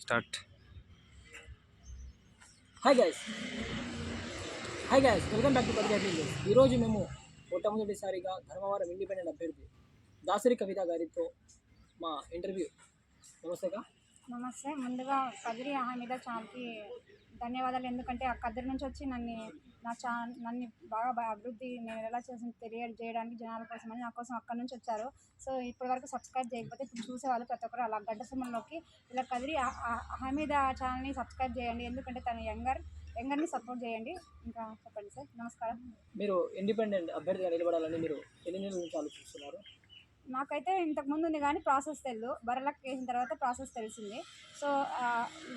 Start. Hi guys hi guys welcome back to news ఈరోజు మేము మొట్టమొదటిసారిగా ధర్మవరం ఇండిపెండెంట్ అభ్యర్థి దాసరి కవిత గారితో మా ఇంటర్వ్యూ నమస్తేగా నమస్తే. ముందుగా కదిరి అహమీద ఛానల్కి ధన్యవాదాలు. ఎందుకంటే ఆ కదిరి నుంచి వచ్చి నన్ను నా చా నన్ను బాగా అభివృద్ధి నేను ఎలా చేసిన తెలియజేయడానికి జనాల కోసం అని నా కోసం అక్కడ నుంచి వచ్చారు. సో ఇప్పటి వరకు సబ్స్క్రైబ్ చేయకపోతే ఇప్పుడు చూసేవాళ్ళు ప్రతి ఒక్కరు అలా గడ్డ సమయంలోకి ఇలా కదిరి హమీద ఛానల్ని సబ్స్క్రైబ్ చేయండి. ఎందుకంటే తను యంగర్ యంగర్ని సపోర్ట్ చేయండి. ఇంకా చెప్పండి సార్. నమస్కారం. మీరు ఇండిపెండెంట్ అభ్యర్థిగా నిలబడాలని మీరు ఎన్ని నుంచి ఆలోచిస్తున్నారు? నాకైతే ఇంతకుముందు ఉంది కానీ ప్రాసెస్ తెలియదు బర్రెలక్క వేసిన తర్వాత ప్రాసెస్ తెలిసింది. సో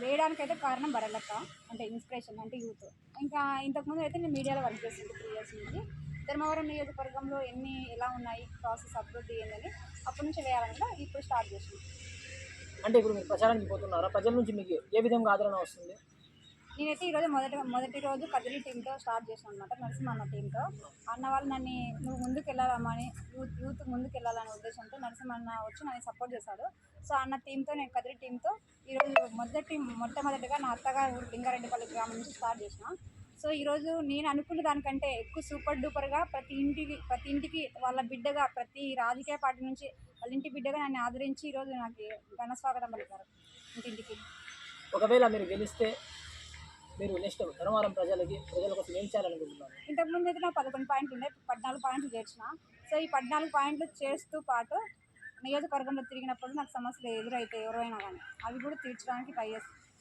వేయడానికైతే కారణం బర్రెలక్క అంటే ఇన్స్పిరేషన్ అంటే యూత్. ఇంకా ఇంతకుముందు అయితే నేను మీడియాలో వర్క్ చేసింది త్రీ ఇయర్స్ నుంచి. ధర్మవరం నియోజకవర్గంలో ఎన్ని ఎలా ఉన్నాయి ప్రాసెస్ అభివృద్ధి ఏందని అప్పటి నుంచి వేయాలన్నా ఇప్పుడు స్టార్ట్ చేసింది అంటే ఇప్పుడు మీరు ప్రచారానికి పోతున్నారా? ప్రజల నుంచి మీకు ఏ విధంగా ఆదరణ వస్తుంది? నేనైతే ఈరోజు మొదటి మొదటి రోజు కదిలి టీంతో స్టార్ట్ చేశాను అనమాట నరసింహన్న టీంతో అన్న వాళ్ళు నన్ను నువ్వు ముందుకు వెళ్ళాలమ్మా అని యూత్ యూత్ ముందుకు వెళ్ళాలనే ఉద్దేశంతో నరసింహన్న వచ్చి నన్ను సపోర్ట్ చేశాడు సో అన్న టీంతో నేను కదిరి టీంతో ఈరోజు మొదటి మొట్టమొదటిగా నా అత్తగారు ఊరు లింగారెడ్డిపల్లి గ్రామం నుంచి స్టార్ట్ చేసిన. సో ఈరోజు నేను అనుకున్న దానికంటే ఎక్కువ సూపర్ డూపర్గా ప్రతి ఇంటికి ప్రతి ఇంటికి వాళ్ళ బిడ్డగా ప్రతి రాజకీయ పార్టీ నుంచి వాళ్ళ ఇంటి బిడ్డగా నన్ను ఆదరించి ఈరోజు నాకు ఘన స్వాగతం పలికారు ఇంటింటికి. ఒకవేళ మీరు గెలిస్తే మీరు నెక్స్ట్ ధర్మవరం ప్రజలకి ప్రజల కోసం ఏం చేయాలనుకుంటున్నారు? ఇంతకుముందు అయితే నా పదకొండు పాయింట్లు ఉండే పద్నాలుగు పాయింట్లు చేర్చిన. సో ఈ పద్నాలుగు పాయింట్లు చేస్తూ పాటు నియోజకవర్గంలో తిరిగినప్పుడు నాకు సమస్యలు ఎదురైతే ఎవరైనా కానీ అవి కూడా తీర్చడానికి ట్రై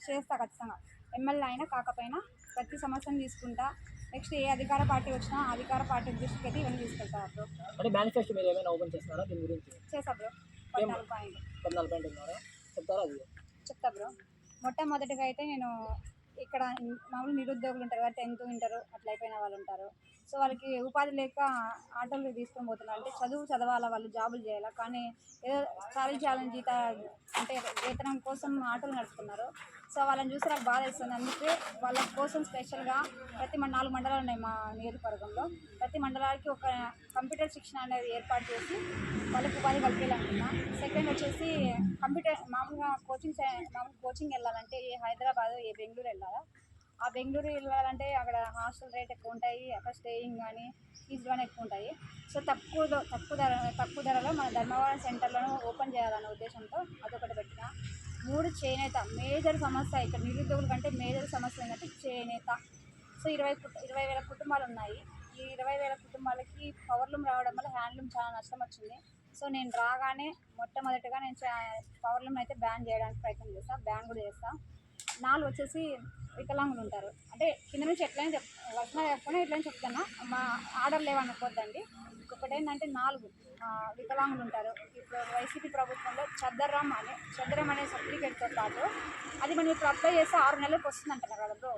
చేస్తా ఖచ్చితంగా. ఎమ్మెల్యే అయినా కాకపోయినా ప్రతి సమస్యను తీసుకుంటా. నెక్స్ట్ ఏ అధికార పార్టీ వచ్చినా అధికార పార్టీ దృష్టికి అయితే ఇవన్నీ తీసుకెళ్తా బ్రో అంటే మేనిఫెస్టో మీరు ఏమైనా ఓపెన్ చేస్తున్నారా దీని గురించి? చేసా బ్రో పద్నాలుగు పాయింట్లు. పద్నాలుగు పాయింట్ చెప్తారా అది? చెప్తా బ్రో మొట్టమొదటిగా అయితే నేను ఇక్కడ మామూలు నిరుద్యోగులు ఉంటారు కదా టెన్త్ ఇంటర్ అట్లా అయిపోయిన వాళ్ళు ఉంటారు. సో వాళ్ళకి ఉపాధి లేక ఆటోలు తీసుకొని పోతున్నారు. అంటే చదువు చదవాలా వాళ్ళు జాబులు చేయాలా? కానీ ఏదో చాలీ చేయాలని జీత అంటే వేతనం కోసం ఆటోలు నడుపుతున్నారు. సో వాళ్ళని చూసి నాకు బాధ వేస్తుంది. అందుకే వాళ్ళ కోసం స్పెషల్గా ప్రతి మన నాలుగు మండలాలు ఉన్నాయి మా నియోజకవర్గంలో. ప్రతి మండలానికి ఒక కంప్యూటర్ శిక్షణ అనేది ఏర్పాటు చేసి వాళ్ళకి ఉపాధి కల్పించాలనుకున్నా సెకండ్ వచ్చేసి కంప్యూటర్ మామూలుగా కోచింగ్ మామూలు కోచింగ్ వెళ్ళాలంటే ఏ హైదరాబాద్ ఏ బెంగళూరు వెళ్ళాలా? ఆ బెంగళూరు వెళ్ళాలంటే అక్కడ హాస్టల్ రేట్ ఎక్కువ ఉంటాయి అక్కడ స్టేయింగ్ కానీ ఫీజు కానీ ఎక్కువ ఉంటాయి. సో తక్కువ తక్కువ ధర తక్కువ ధరలో మన ధర్మవరం సెంటర్లను ఓపెన్ చేయాలనే ఉద్దేశంతో అదొకటి పెట్టిన. మూడు చేనేత మేజర్ సమస్య ఇక్కడ నిరుద్యోగుల కంటే మేజర్ సమస్య ఏంటంటే చేనేత. సో ఇరవై ఇరవై వేల కుటుంబాలు ఉన్నాయి. ఈ ఇరవై వేల కుటుంబాలకి పవర్లూమ్ రావడం వల్ల హ్యాండ్లూమ్ చాలా నష్టం వచ్చింది. సో నేను రాగానే మొట్టమొదటిగా నేను పవర్లూమ్ అయితే బ్యాన్ చేయడానికి ప్రయత్నం చేస్తాను బ్యాన్ కూడా చేస్తాను నాలుగు వచ్చేసి వికలాంగులు ఉంటారు. అంటే కింద నుంచి ఎట్లయినా చెప్ వర్షం చెప్పకుండా ఎట్లయినా చెప్తాను మా ఆర్డర్ లేవనుకోద్దండి ఒకటి ఏంటంటే నాలుగు వికలాంగులు ఉంటారు. ఇప్పుడు వైసీపీ ప్రభుత్వంలో చద్దర్రామ్ అనే చద్దరం అనే సర్టిఫికేట్తో పాటు అది మనం ఇప్పుడు అప్లై చేస్తే ఆరు నెలలకు వస్తుంది అంటున్నారు కదా బ్రో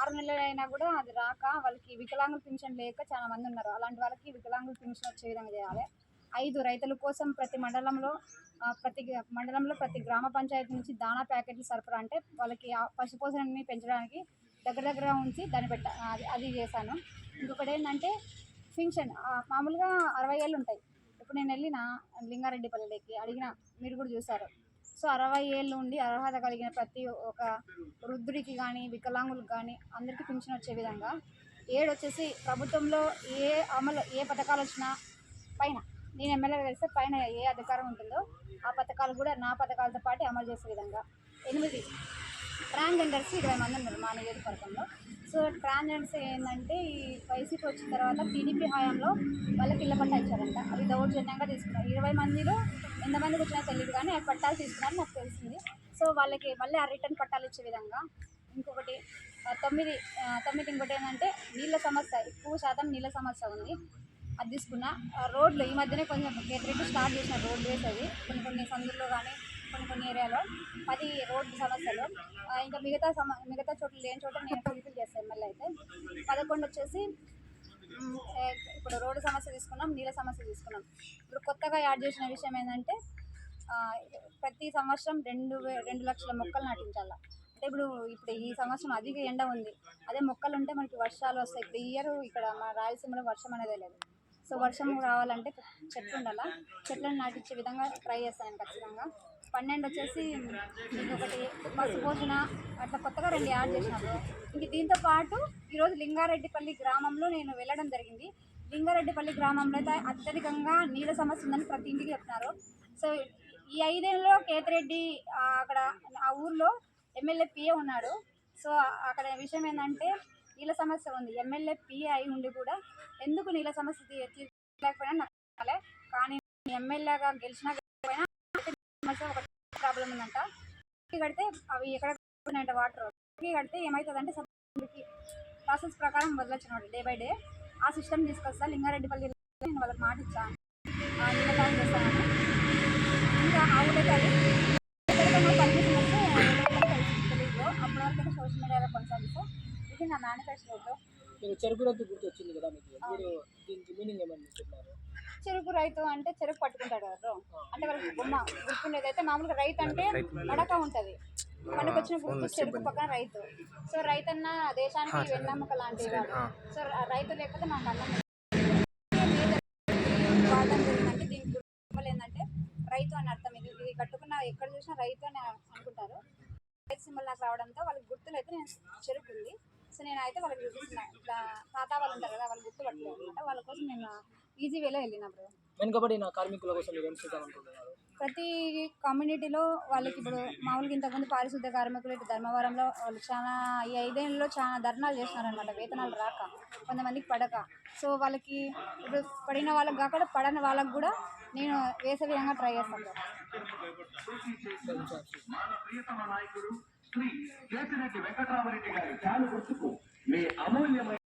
ఆరు నెలలు అయినా కూడా అది రాక వాళ్ళకి వికలాంగుల పింఛన్ లేక చాలా మంది ఉన్నారు. అలాంటి వాళ్ళకి వికలాంగుల పింఛన్ వచ్చే విధంగా చేయాలి. ఐదు రైతుల కోసం ప్రతి మండలంలో ప్రతి మండలంలో ప్రతి గ్రామ పంచాయతీ నుంచి దానా ప్యాకెట్లు సరఫరా అంటే వాళ్ళకి ఆ పశుపోషణని పెంచడానికి దగ్గర దగ్గర ఉంచి దాన్ని పెట్ట అది అది చేశాను. ఇంకొకటి ఏంటంటే పింఛన్ మామూలుగా అరవై ఏళ్ళు ఉంటాయి. ఇప్పుడు నేను వెళ్ళిన లింగారెడ్డిపల్లికి అడిగిన మీరు కూడా చూశారు. సో అరవై ఏళ్ళు ఉండి అర్హత కలిగిన ప్రతి ఒక వృద్ధుడికి కానీ వికలాంగులకు కానీ అందరికీ పింఛన్ వచ్చే విధంగా ఏడు వచ్చేసి ప్రభుత్వంలో ఏ అమలు ఏ పథకాలు వచ్చినా పైన నేను ఎమ్మెల్యే కలిస్తే పైన ఏ అధికారం ఉంటుందో ఆ పథకాలు కూడా నా పథకాలతో పాటు అమలు చేసే విధంగా. ఎనిమిది ట్రాన్స్జెండర్స్ ఇరవై మంది ఉన్నారు మా నియోజకవర్గంలో. సో ట్రాన్స్జెండర్స్ ఏంటంటే ఈ వైసీపీ వచ్చిన తర్వాత టీడీపీ హయాంలో వాళ్ళకి ఇళ్ళ పట్టా ఇచ్చారంట. అవి దౌర్జన్యంగా తీసుకున్నారు. ఇరవై మందిలో ఎంతమందికి వచ్చినా తెలియదు కానీ ఆ పట్టాలు తీసుకున్నారని నాకు తెలిసింది. సో వాళ్ళకి మళ్ళీ ఆ రిటర్న్ పట్టాలు ఇచ్చే విధంగా ఇంకొకటి తొమ్మిది తొమ్మిది ఇంకోటి ఏంటంటే నీళ్ళ సమస్య. ఎక్కువ శాతం నీళ్ళ సమస్య ఉంది. అది తీసుకున్నా. రోడ్లు ఈ మధ్యనే కొంచెం గేట్ స్టార్ట్ చేసిన రోడ్లు వేసేది కొన్ని కొన్ని సందుల్లో కానీ కొన్ని కొన్ని ఏరియాలో పది రోడ్డు సమస్యలు. ఇంకా మిగతా సమ మిగతా చోట్ల లేని చోట నేను ఫుల్ఫిల్ చేస్తాను ఎమ్మెల్యే అయితే. పదకొండు వచ్చేసి ఇప్పుడు రోడ్డు సమస్య తీసుకున్నాం నీళ్ళ సమస్య తీసుకున్నాం. ఇప్పుడు కొత్తగా యాడ్ చేసిన విషయం ఏంటంటే ప్రతి సంవత్సరం రెండు వే రెండు లక్షల మొక్కలు నాటించాలి. అంటే ఇప్పుడు ఇప్పుడు ఈ సంవత్సరం అధిక ఎండ ఉంది. అదే మొక్కలు ఉంటే మనకి వర్షాలు వస్తాయి. ఇప్పుడు ఇయర్ ఇక్కడ మా రాయలసీమలో వర్షం అనేది లేదు. సో వర్షం రావాలంటే చెట్లు ఉండాలా చెట్లను నాటించే విధంగా ట్రై చేస్తాను ఖచ్చితంగా. పన్నెండు వచ్చేసి మీకు ఒకటి బస్సు భోజన అట్లా కొత్తగా రెండు యాడ్ చేసినారు ఇంక దీంతో పాటు ఈరోజు లింగారెడ్డిపల్లి గ్రామంలో నేను వెళ్ళడం జరిగింది. లింగారెడ్డిపల్లి గ్రామంలో అయితే అత్యధికంగా నీళ్ళ సమస్య ఉందని ప్రతి ఇంటికి చెప్తున్నారు. సో ఈ ఐదేళ్ళలో కేతిరెడ్డి అక్కడ ఆ ఊర్లో ఎమ్మెల్యే పిఏ ఉన్నాడు. సో అక్కడ విషయం ఏంటంటే నీళ్ళ సమస్య ఉంది. ఎమ్మెల్యే పిఏ అయి ఉండి కూడా ఎందుకు నీళ్ళ సమస్య తీర్చలేకపోయినా నాకు కానీ ఎమ్మెల్యేగా గెలిచినా గెలిచిపోయినా సమస్య ఒక ప్రాబ్లం ఉందంట. కడితే అవి ఎక్కడ వాటర్ కడితే ఏమవుతుందంటే సబ్సిడీకి ప్రాసెస్ ప్రకారం వదలొచ్చినమాట డే బై డే. ఆ సిస్టమ్ తీసుకొస్తా లింగారెడ్డిపల్లి నేను వాళ్ళకి మాట ఇచ్చాను ఇంకా ఆ అది నా మేనిఫెస్టోలో మీకు చెరుకు రద్దు గుర్తు వచ్చింది కదా మీకు. మీరు దీనికి మీనింగ్ ఏమని చెప్పినారు? చెరుకు రైతు అంటే చెరుకు పట్టుకుంటాడు కదా. అంటే వాళ్ళకి బొమ్మ గుర్తుండేది అయితే మామూలుగా రైతు అంటే నడక ఉంటది. మనకు వచ్చిన గుర్తు చెరుకు పక్కన రైతు. సో రైతన్న దేశానికి వెన్నెముక లాంటి వాడు. సో రైతు లేకపోతే మనకు అన్నం వాడడం జరిగిందంటే ఏంటంటే రైతు అని అర్థం. ఇది ఇది కట్టుకున్న ఎక్కడ చూసినా రైతు అని అనుకుంటారు. రైతు సింబల్ నాకు రావడంతో వాళ్ళకి గుర్తులు అయితే నేను చెరుకు ఉంది సో నేను అయితే వాళ్ళకి చూపిస్తున్నా ఇట్లా తాత వాళ్ళు ఉంటారు కదా వాళ్ళు గుర్తు పట్టలేదు అనమాట వాళ్ళ కోసం నేను ఈజీ వేలో వెళ్ళిన బ్రో వెనుకబడిన కార్మికుల కోసం మీరు ఏం చేద్దామనుకుంటున్నారు ప్రతి కమ్యూనిటీలో వాళ్ళకి ఇప్పుడు మామూలుగా ఇంతకుముందు పారిశుద్ధ కార్మికులు ఇటు ధర్మవరంలో వాళ్ళు చాలా ఈ ఐదేళ్ళలో చాలా ధర్నాలు చేస్తున్నారనమాట వేతనాలు రాక కొంతమందికి పడక సో వాళ్ళకి ఇప్పుడు పడిన వాళ్ళకి కాకుండా పడని వాళ్ళకి కూడా నేను వేసే విధంగా ట్రై చేస్తాను శ్రీ కేతిరెడ్డి వెంకటరామరెడ్డి గారి చాలు గుర్తుకు మీ అమూల్యమైన